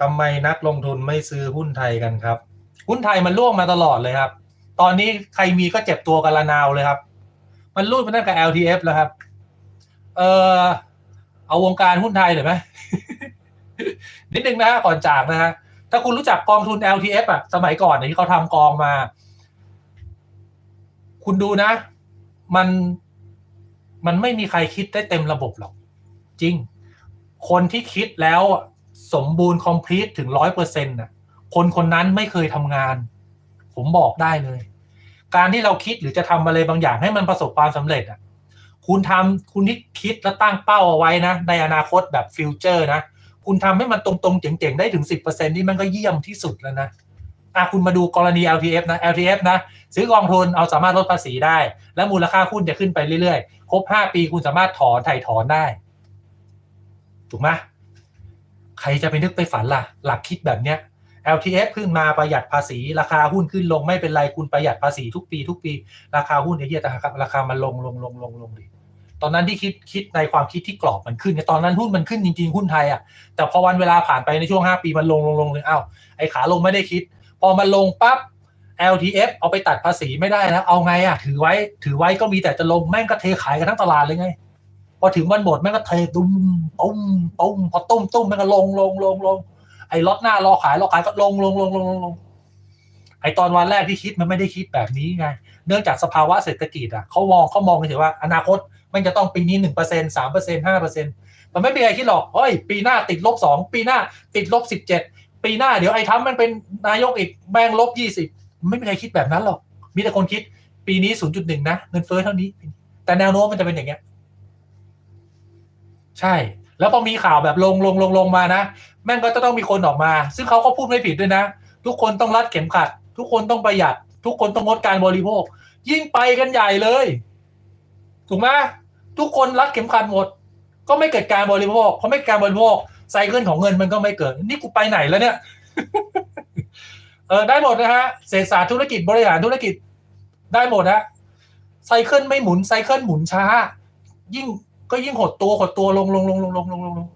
ทำไมนักลงทุนไม่ซื้อหุ้นไทยกันครับ หุ้นไทยมันร่วงมาตลอดเลยครับ ตอนนี้ใครมีก็เจ็บตัวกันละนาวเลยครับ มันรูดมาตั้งแต่ LTF แล้วครับ เออเอาวงการหุ้นไทยหน่อยไหมนิดนึงนะฮะก่อนจากนะฮะถ้าคุณรู้จักกองทุน LTF อะสมัยก่อนเนี่ยที่เขาทำกองมา คุณดูนะ มันมันไม่มีใครคิดได้เต็มระบบหรอก จริง คนที่คิดแล้ว สมบูรณ์ complete ถึงร้อยเปอร์เซ็นต์น่ะคนคนนั้นไม่เคยทำงาน ผมบอกได้เลย การที่เราคิดหรือจะทำอะไรบางอย่างให้มันประสบความสำเร็จอะคุณทำคุณที่คิดและตั้งเป้าเอาไว้นะ ในอนาคตแบบฟิวเจอร์นะคุณทำให้มันตรงๆ เจ๋งๆ ได้ถึง 10%นี่มันก็เยี่ยมที่สุดแล้วนะอะคุณมาดูกรณี LTF นะ LTF นะ ซื้อกองทุนเอาสามารถลดภาษีได้ และมูลค่าหุ้นจะขึ้นไปเรื่อยๆ ครบ 5 ปีคุณสามารถถอนถ่ายถอนได้ ถูกไหม ใครจะไปนึกไปฝันล่ะ หลักคิดแบบเนี้ย LTF ขึ้นมาประหยัดภาษี ราคาหุ้นขึ้นลงไม่เป็นไรคุณประหยัดภาษีทุกปี ทุกปี ราคาหุ้นเหี้ยแต่ราคามันลงลงลงลงลงดิตอนนั้นที่คิดคิดในความคิดที่กรอบมันขึ้นตอนนั้นหุ้นมันขึ้นจริงๆหุ้นไทยอะแต่พอวันเวลาผ่านไปในช่วง 5 ปีมันลงลงลงเลยอ้าวไอ้ขาลงไม่ได้คิด พอมันลงปั๊บ LTF เอาไปตัดภาษีไม่ได้แล้วเอาไงอะถือไว้ถือไว้ก็มีแต่จะลงแม่งก็เทขายกันทั้งตลาดเลยไง พอถึงวันหมดแม่งก็เทตุ้มตุ้มตุ้มพอตุ้มตุ้มแม่งก็ลงลงลงลงไอ้ล็อตหน้ารอขายรอขายก็ลงลงลงลงลงไอ้ตอนวันแรกที่คิดมันไม่ได้คิดแบบนี้ไง เนื่องจากสภาวะเศรษฐกิจอะเขามองเขามองเฉยว่าอนาคตมันจะต้องปีนี้หนึ่งเปอร์เซ็นสามเปอร์เซ็นห้าเปอร์เซ็นมันไม่มีใครคิดหรอกเฮ้ย ปีหน้าติดลบสองปีหน้าติดลบสิบเจ็ดปีหน้าเดี๋ยวไอ้ทำมันเป็นนายกอีกแม่งลบยี่สิบไม่มีใครคิดแบบนั้นหรอก มีแต่คนคิด ปีนี้ศูนย์จุดหนึ่งนะเงินเฟ้อเท่านี้ แต่แนวโน้มมันจะเป็นอย่างเงี้ย ใช่ แล้วพอมีข่าวแบบลงลงลงลงมานะ แม่งก็จะต้องมีคนออกมา ซึ่งเขาก็พูดไม่ผิดด้วยนะ ทุกคนต้องรัดเข็มขัด ทุกคนต้องประหยัด ทุกคนต้องงดการบริโภค ยิ่งไปกันใหญ่เลย ถูกไหมทุกคนรัดเข็มขัดหมด ก็ไม่เกิดการบริโภคเพอไม่เกิดการบริโภคไซเคิลของเงินมันก็ไม่เกิด นี่กูไปไหนแล้วเนี่ยเออได้หมดนะฮะเศรษฐศาสตร์ธุรกิจบริหารธุรกิจได้หมดฮะไซเคิลไม่หมุนไซเคิลหมุนช้า ยิ่ง ก็ยิ่งหดตัวหดตัวลงลงลงลงลงลงลง